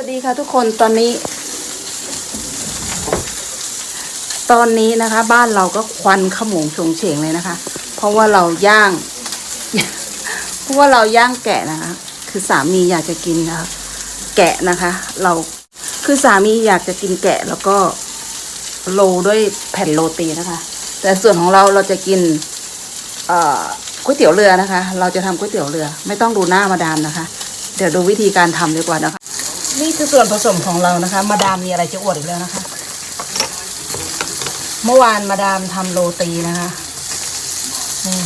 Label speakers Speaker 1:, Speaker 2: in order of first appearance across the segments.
Speaker 1: วัสดีค่ะทุกคนตอนนี้ ตอนนี้นะคะ บ้านเราก็ควันขโมงโฉงเฉงเลยนะคะ เพราะว่าเราย่าง เพราะว่าเราย่างแกะนะคะ คือสามีอยากจะกินนะคะแกะนะคะ เราคือสามีอยากจะกินแกะแล้วก็โรด้วยแผ่นโรตีนะคะ แต่ส่วนของเราเราจะกินก๋วยเตี๋ยวเรือนะคะ เราจะทำก๋วยเตี๋ยวเรือ ไม่ต้องดูหน้ามาดามนะคะ เดี๋ยวดูวิธีการทำดีกว่านะคะ นี่คือส่วนผสมของเรานะคะ มาดามมีอะไรจะอวดอีกแล้วนะคะ เมื่อวานมาดามทำโรตีนะคะนี่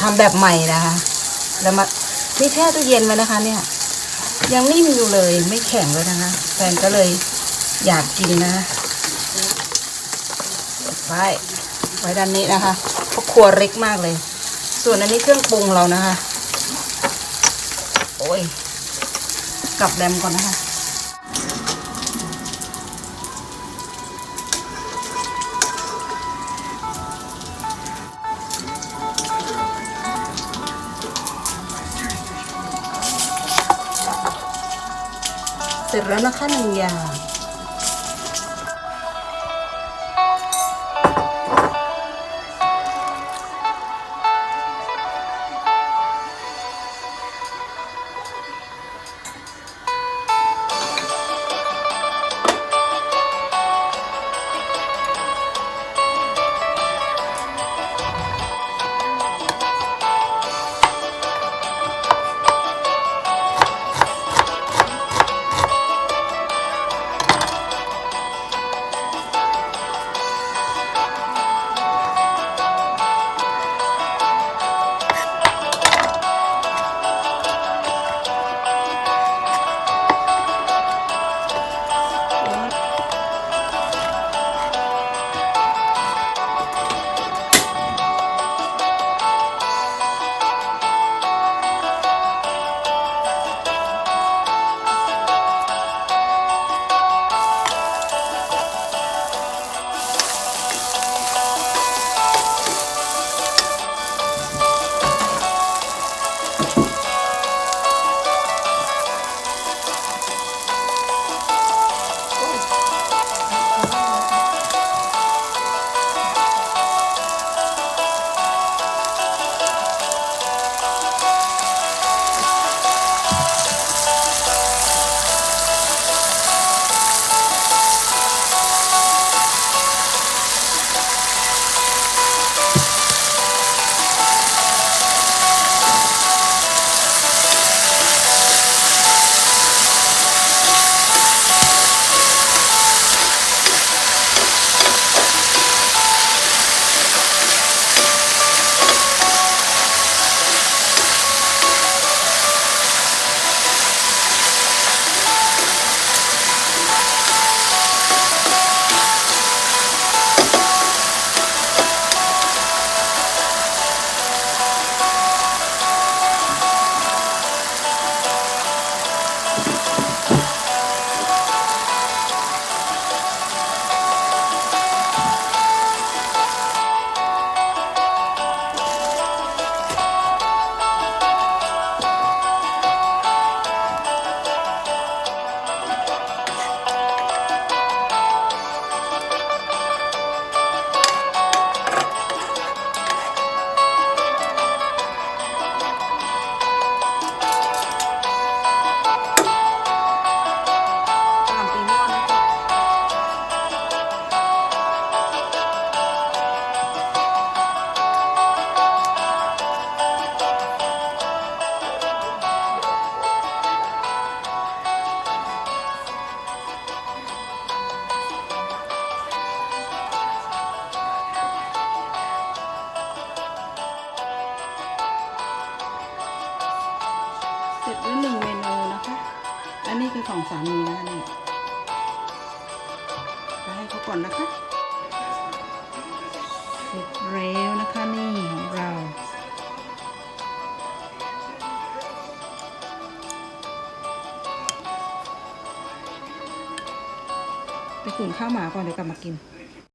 Speaker 1: ทำแบบใหม่นะคะ แล้วมานี่แช่ตู้เย็นไว้นะคะ เนี่ย ยังนิ่มอยู่เลยไม่แข็งเลยนะคะแฟนก็เลยอยากกินนะไว้ไว้ด้านนี้นะคะเพราะครัวเล็กมากเลย ส่วนอันนี้เครื่องปรุงเรานะคะ โอ้ยกลับแรมก่อนนะคะ เส ร็จแล้วหนึ่งเมนูนะคะ อันนี้คือของสามีนะคะนี่ไปให้เขาก่อนนะคะ เสร็จแล้วนะคะนี่ของเราไปขุนข้าวหมาก่อนเดี๋ยวกลับมากิน